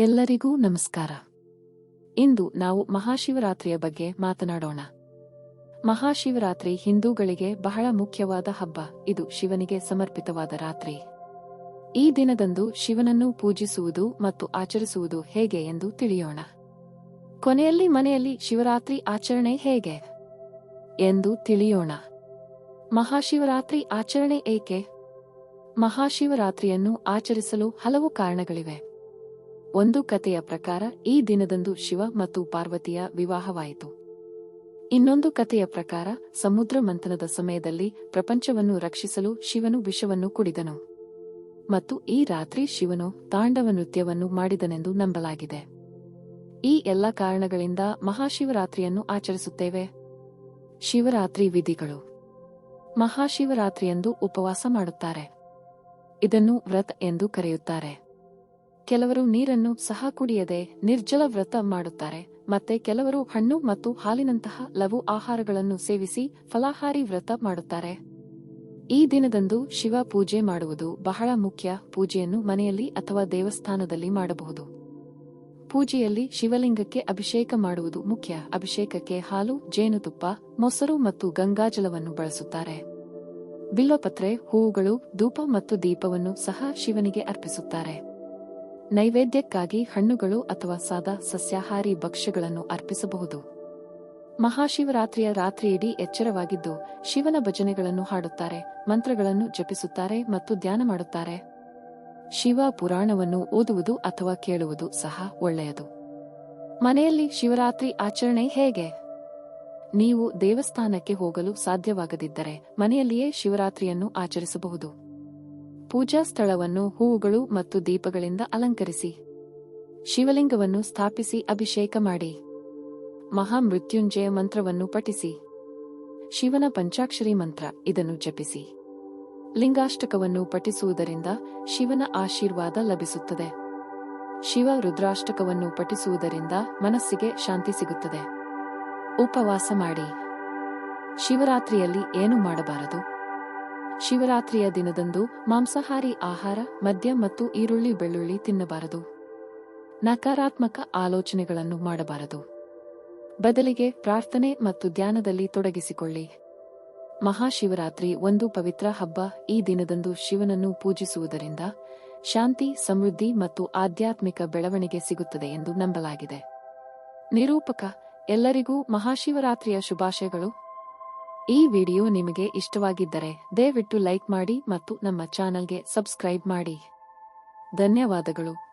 ಎಲ್ಲರಿಗೂ ನಮಸ್ಕಾರ. ಇಂದು ನಾವು ಮಹಾಶಿವರಾತ್ರಿಯ ಬಗ್ಗೆ ಮಾತನಾಡೋಣ. ಮಹಾಶಿವರಾತ್ರಿ ಹಿಂದೂಗಳಿಗೆ ಬಹಳ ಮುಖ್ಯವಾದ ಹಬ್ಬ. ಇದು ಶಿವನಿಗೆ ಸಮರ್ಪಿತವಾದ ರಾತ್ರಿ. ಈ ದಿನದಂದು ಶಿವನನ್ನು ಪೂಜಿಸುವುದು ಮತ್ತು ಆಚರಿಸುವುದು ಹೇಗೆ ಎಂದು ತಿಳಿಯೋಣ. ಕೊನೆಯಲ್ಲಿ ಮನೆಯಲ್ಲಿ ಶಿವರಾತ್ರಿ ಆಚರಣೆ ಹೇಗೆ? ಎಂದು ತಿಳಿಯೋಣ. ಮಹಾಶಿವರಾತ್ರಿ ಆಚರಣೆ ಏಕೆ? ಮಹಾಶಿವರಾತ್ರಿಯನ್ನು ಆಚರಿಸಲು ಹಲವು ಕಾರಣಗಳಿವೆ. ಒಂದು ಕಥೆಯ ಪ್ರಕಾರ ಈ ದಿನದಂದು ಶಿವ ಮತ್ತು ಪಾರ್ವತಿಯ ವಿವಾಹವಾಯಿತು. ಇನ್ನೊಂದು ಕಥೆಯ ಪ್ರಕಾರ ಸಮುದ್ರ ಮಂಥನದ ಸಮಯದಲ್ಲಿ ಪ್ರಪಂಚವನ್ನು ರಕ್ಷಿಸಲು ಶಿವನು ವಿಷವನ್ನು ಕುಡಿದನು. ಮತ್ತು ಈ ರಾತ್ರಿ ಶಿವನು ತಾಂಡವ ನೃತ್ಯವನ್ನು ಮಾಡಿದನೆಂದು ನಂಬಲಾಗಿದೆ. ಈ ಎಲ್ಲ ಕಾರಣಗಳಿಂದ ಮಹಾಶಿವರಾತ್ರಿಯನ್ನು ಆಚರಿಸುತ್ತೇವೆ. ಶಿವರಾತ್ರಿ ವಿಧಿಗಳು. ಮಹಾಶಿವರಾತ್ರಿಯಂದು ಉಪವಾಸ ಮಾಡುತ್ತಾರೆ. ಇದನ್ನು ವ್ರತ ಎಂದು ಕರೆಯುತ್ತಾರೆ. ಕೆಲವರು ನೀರನ್ನು ಸಹ ಕುಡಿಯದೆ ನಿರ್ಜಲ ವ್ರತ ಮಾಡುತ್ತಾರೆ. ಮತ್ತೆ ಕೆಲವರು ಹಣ್ಣು ಮತ್ತು ಹಾಲಿನಂತಹ ಲಘು ಆಹಾರಗಳನ್ನು ಸೇವಿಸಿ ಫಲಾಹಾರಿ ವ್ರತ ಮಾಡುತ್ತಾರೆ. ಈ ದಿನದಂದು ಶಿವ ಪೂಜೆ ಮಾಡುವುದು ಬಹಳ ಮುಖ್ಯ ಪೂಜೆಯನ್ನು ಮನೆಯಲ್ಲಿ ಅಥವಾ ದೇವಸ್ಥಾನದಲ್ಲಿ ಮಾಡಬಹುದು. ಪೂಜೆಯಲ್ಲಿ ಶಿವಲಿಂಗಕ್ಕೆ ಅಭಿಷೇಕ ಮಾಡುವುದು ಮುಖ್ಯ. ಅಭಿಷೇಕಕ್ಕೆ ಹಾಲು, ಜೇನುತುಪ್ಪ, ಮೊಸರು ಮತ್ತು ಗಂಗಾಜಲವನ್ನು ಬಳಸುತ್ತಾರೆ. ಬಿಲ್ಲಪತ್ರೆ ಹೂವುಗಳು, ಧೂಪ ಮತ್ತು ದೀಪವನ್ನು ಸಹ ಶಿವನಿಗೆ ಅರ್ಪಿಸುತ್ತಾರೆ. ನೈವೇದ್ಯಕ್ಕಾಗಿ ಹಣ್ಣುಗಳು ಅಥವಾ ಸಾದಾ ಸಸ್ಯಾಹಾರಿ ಭಕ್ಷ್ಯಗಳನ್ನು ಅರ್ಪಿಸಬಹುದು. ಮಹಾಶಿವರಾತ್ರಿಯ ರಾತ್ರಿಯಿಡೀ ಎಚ್ಚರವಾಗಿದ್ದು, ಶಿವನ ಭಜನೆಗಳನ್ನು ಹಾಡುತ್ತಾರೆ, ಮಂತ್ರಗಳನ್ನು ಜಪಿಸುತ್ತಾರೆ ಮತ್ತು ಧ್ಯಾನ ಮಾಡುತ್ತಾರೆ. ಶಿವ ಪುರಾಣವನ್ನು ಓದುವುದು ಅಥವಾ ಕೇಳುವುದು ಸಹ ಒಳ್ಳೆಯದು. ಮನೆಯಲ್ಲಿ ಶಿವರಾತ್ರಿ ಆಚರಣೆ ಹೇಗೆ? ನೀವು ದೇವಸ್ಥಾನಕ್ಕೆ ಹೋಗಲು ಸಾಧ್ಯವಾಗದಿದ್ದರೆ ಮನೆಯಲ್ಲಿಯೇ ಶಿವರಾತ್ರಿಯನ್ನು ಆಚರಿಸಬಹುದು. ಪೂಜಾ ಸ್ಥಳವನ್ನು ಹೂವುಗಳು ಮತ್ತು ದೀಪಗಳಿಂದ ಅಲಂಕರಿಸಿ. ಶಿವಲಿಂಗವನ್ನು ಸ್ಥಾಪಿಸಿ ಅಭಿಷೇಕ ಮಾಡಿ. ಮಹಾಮೃತ್ಯುಂಜಯ ಮಂತ್ರವನ್ನು ಪಠಿಸಿ. ಶಿವನ ಪಂಚಾಕ್ಷರಿ ಮಂತ್ರ, ಇದನ್ನು ಜಪಿಸಿ. ಲಿಂಗಾಷ್ಟಕವನ್ನು ಪಠಿಸುವುದರಿಂದ ಶಿವನ ಆಶೀರ್ವಾದ ಲಭಿಸುತ್ತದೆ. ಶಿವ ರುದ್ರಾಷ್ಟಕವನ್ನು ಪಠಿಸುವುದರಿಂದ ಮನಸ್ಸಿಗೆ ಶಾಂತಿ ಸಿಗುತ್ತದೆ. ಉಪವಾಸ ಮಾಡಿ. ಶಿವರಾತ್ರಿಯಲ್ಲಿ ಏನು ಮಾಡಬಾರದು? ಶಿವರಾತ್ರಿಯ ದಿನದಂದು ಮಾಂಸಾಹಾರಿ ಆಹಾರ, ಮದ್ಯ ಮತ್ತು ಈರುಳ್ಳಿ ಬೆಳ್ಳುಳ್ಳಿ ತಿನ್ನಬಾರದು. ನಕಾರಾತ್ಮಕ ಆಲೋಚನೆಗಳನ್ನು ಮಾಡಬಾರದು. ಬದಲಿಗೆ ಪ್ರಾರ್ಥನೆ ಮತ್ತು ಧ್ಯಾನದಲ್ಲಿ ತೊಡಗಿಸಿಕೊಳ್ಳಿ. ಮಹಾಶಿವರಾತ್ರಿ ಒಂದು ಪವಿತ್ರ ಹಬ್ಬ. ಈ ದಿನದಂದು ಶಿವನನ್ನು ಪೂಜಿಸುವುದರಿಂದ ಶಾಂತಿ, ಸಮೃದ್ಧಿ ಮತ್ತು ಆಧ್ಯಾತ್ಮಿಕ ಬೆಳವಣಿಗೆ ಸಿಗುತ್ತದೆ ಎಂದು ನಂಬಲಾಗಿದೆ. ನಿರೂಪಕ, ಎಲ್ಲರಿಗೂ ಮಹಾಶಿವರಾತ್ರಿಯ ಶುಭಾಶಯಗಳು. ಈ ವಿಡಿಯೋ ನಿಮಗೆ ಇಷ್ಟವಾಗಿದ್ದರೆ ದಯವಿಟ್ಟು ಲೈಕ್ ಮಾಡಿ ಮತ್ತು ನಮ್ಮ ಚಾನಲ್ಗೆ ಸಬ್ಸ್ಕ್ರೈಬ್ ಮಾಡಿ. ಧನ್ಯವಾದಗಳು.